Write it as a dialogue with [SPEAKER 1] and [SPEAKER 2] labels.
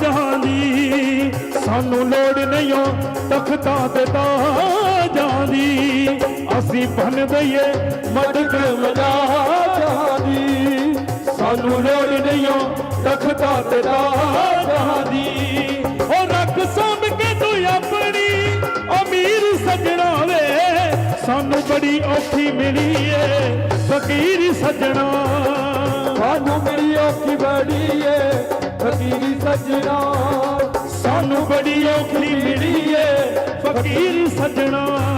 [SPEAKER 1] ਜਹਾਂ ਦੀ। ਸਾਨੂੰ ਲੋੜ ਨਹੀਂ ਓ ਤਖਤਾਂ ਤੇ ਤਾਜਾਂ ਦੀ। ਅਸੀਂ ਬਨ ਦਈਏ ਮਦਦ ਮਨਾ ਜਹਾਂ ਦੀ। ਸਾਨੂੰ ਲੋੜ ਨਹੀਂ ਓ ਤਖਤਾਂ ਤੇ ਤਾਜਾਂ ਦੀ। ਓ ਰੱਖ ਸਾਂਭ ਕੇ ਤੂੰ ਆਪਣੀ ਅਮੀਰ ਸਜਣਾ ਵੇ ਸਾਨੂੰ ਬੜੀ ਔਖੀ ਮਿਲੀ ਏ ਫਕੀਰ ਸਜਣਾ।
[SPEAKER 2] ਸਾਨੂੰ ਬੜੀ ਔਖੀ ਬੜੀ ਸੱਜਣਾ।
[SPEAKER 1] ਸਾਨੂੰ ਬੜੀ ਔਖੀ ਮਿਲੀ ਏ। ਫਕੀਰ ਸਜਣਾ।